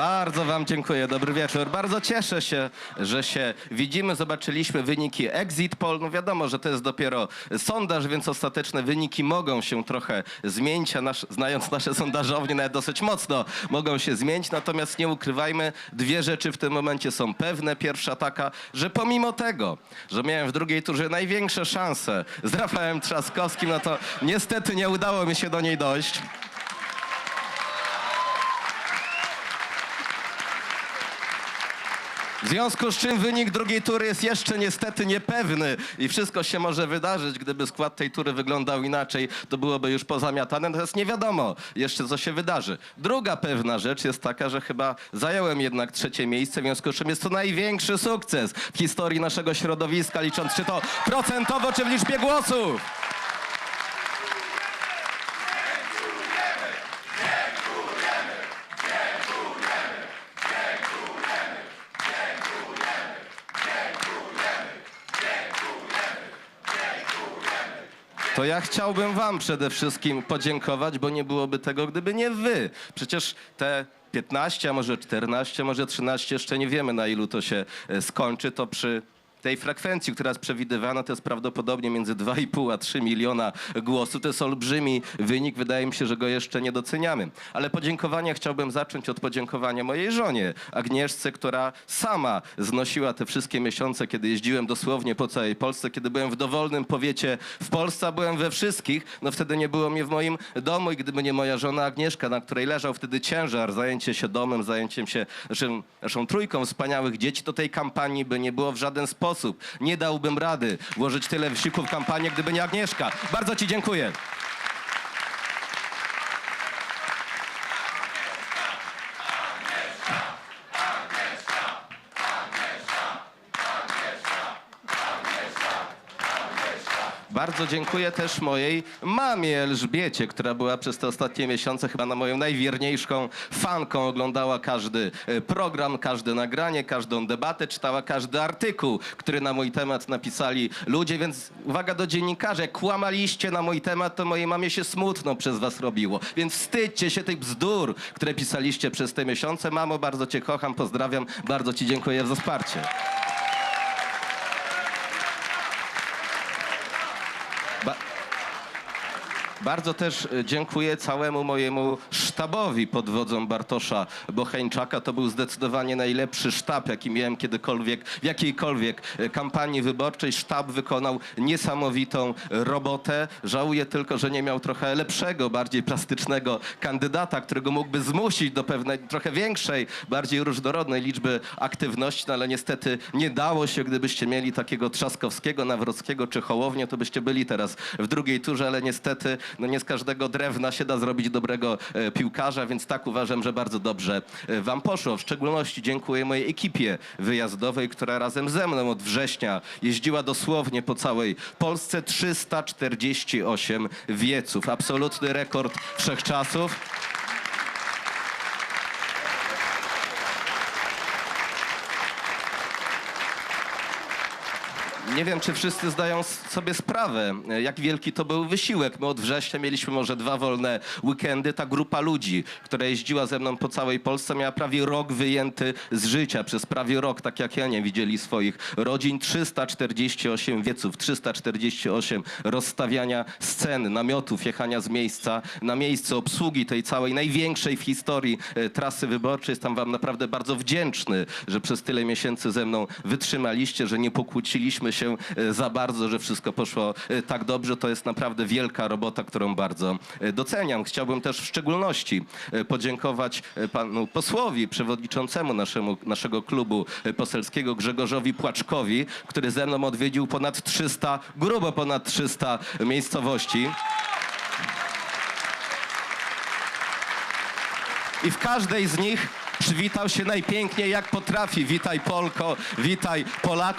Bardzo Wam dziękuję, dobry wieczór. Bardzo cieszę się, że się widzimy. Zobaczyliśmy wyniki Exit Poll. No wiadomo, że to jest dopiero sondaż, więc ostateczne wyniki mogą się trochę zmienić, a nasz, znając nasze sondażownie nawet dosyć mocno mogą się zmienić. Natomiast nie ukrywajmy, dwie rzeczy w tym momencie są pewne. Pierwsza taka, że pomimo tego, że miałem w drugiej turze największe szanse z Rafałem Trzaskowskim, no to niestety nie udało mi się do niej dojść. W związku z czym wynik drugiej tury jest jeszcze niestety niepewny i wszystko się może wydarzyć. Gdyby skład tej tury wyglądał inaczej, to byłoby już pozamiatane. Natomiast nie wiadomo jeszcze, co się wydarzy. Druga pewna rzecz jest taka, że chyba zająłem jednak trzecie miejsce, w związku z czym jest to największy sukces w historii naszego środowiska, licząc czy to procentowo, czy w liczbie głosów. To ja chciałbym wam przede wszystkim podziękować, bo nie byłoby tego, gdyby nie wy. Przecież te 15, a może 14, może 13, jeszcze nie wiemy na ilu to się e, skończy, to przy tej frekwencji, która jest przewidywana, to jest prawdopodobnie między 2,5 a 3 miliona głosów. To jest olbrzymi wynik. Wydaje mi się, że go jeszcze nie doceniamy. Ale podziękowania chciałbym zacząć od podziękowania mojej żonie, Agnieszce, która sama znosiła te wszystkie miesiące, kiedy jeździłem dosłownie po całej Polsce, kiedy byłem w dowolnym powiecie w Polsce, byłem we wszystkich. No wtedy nie było mnie w moim domu i gdyby nie moja żona Agnieszka, na której leżał wtedy ciężar, zajęcie się domem, zajęciem się naszym, naszą trójką wspaniałych dzieci, to tej kampanii by nie było w żaden sposób. Nie dałbym rady włożyć tyle wysiłku w kampanię, gdyby nie Agnieszka. Bardzo Ci dziękuję. Bardzo dziękuję też mojej mamie Elżbiecie, która była przez te ostatnie miesiące chyba na moją najwierniejszą fanką. Oglądała każdy e, program, każde nagranie, każdą debatę, czytała każdy artykuł, który na mój temat napisali ludzie, więc uwaga do dziennikarzy, jak kłamaliście na mój temat, to mojej mamie się smutno przez was robiło. Więc wstydźcie się tych bzdur, które pisaliście przez te miesiące. Mamo, bardzo cię kocham, pozdrawiam, bardzo ci dziękuję za wsparcie. Bardzo też e, dziękuję całemu mojemu sztabowi pod wodzą Bartosza Bocheńczaka. To był zdecydowanie najlepszy sztab, jaki miałem kiedykolwiek, w jakiejkolwiek e, kampanii wyborczej. Sztab wykonał niesamowitą robotę. Żałuję tylko, że nie miał trochę lepszego, bardziej plastycznego kandydata, którego mógłby zmusić do pewnej, trochę większej, bardziej różnorodnej liczby aktywności, no ale niestety nie dało się. Gdybyście mieli takiego Trzaskowskiego, Nawrockiego czy Hołownię, to byście byli teraz w drugiej turze, ale niestety no nie z każdego drewna się da zrobić dobrego e, piłkarza, więc tak uważam, że bardzo dobrze e, wam poszło. W szczególności dziękuję mojej ekipie wyjazdowej, która razem ze mną od września jeździła dosłownie po całej Polsce 348 wieców. Absolutny rekord wszechczasów. Nie wiem, czy wszyscy zdają sobie sprawę, e, jak wielki to był wysiłek. My od września mieliśmy może dwa wolne weekendy. Ta grupa ludzi, która jeździła ze mną po całej Polsce, miała prawie rok wyjęty z życia. Przez prawie rok, tak jak ja, nie widzieli swoich rodzin. 348 wieców, 348 rozstawiania scen, namiotów, jechania z miejsca na miejsce, obsługi tej całej największej w historii e, trasy wyborczej. Jestem wam naprawdę bardzo wdzięczny, że przez tyle miesięcy ze mną wytrzymaliście, że nie pokłóciliśmy się e, za bardzo, że wszystko poszło e, tak dobrze. To jest naprawdę wielka robota, którą bardzo e, doceniam. Chciałbym też w szczególności podziękować panu posłowi, przewodniczącemu naszemu, naszego klubu poselskiego Grzegorzowi Płaczkowi, który ze mną odwiedził ponad 300, grubo ponad 300 miejscowości. I w każdej z nich przywitał się najpiękniej jak potrafi. Witaj Polko, witaj Polaku.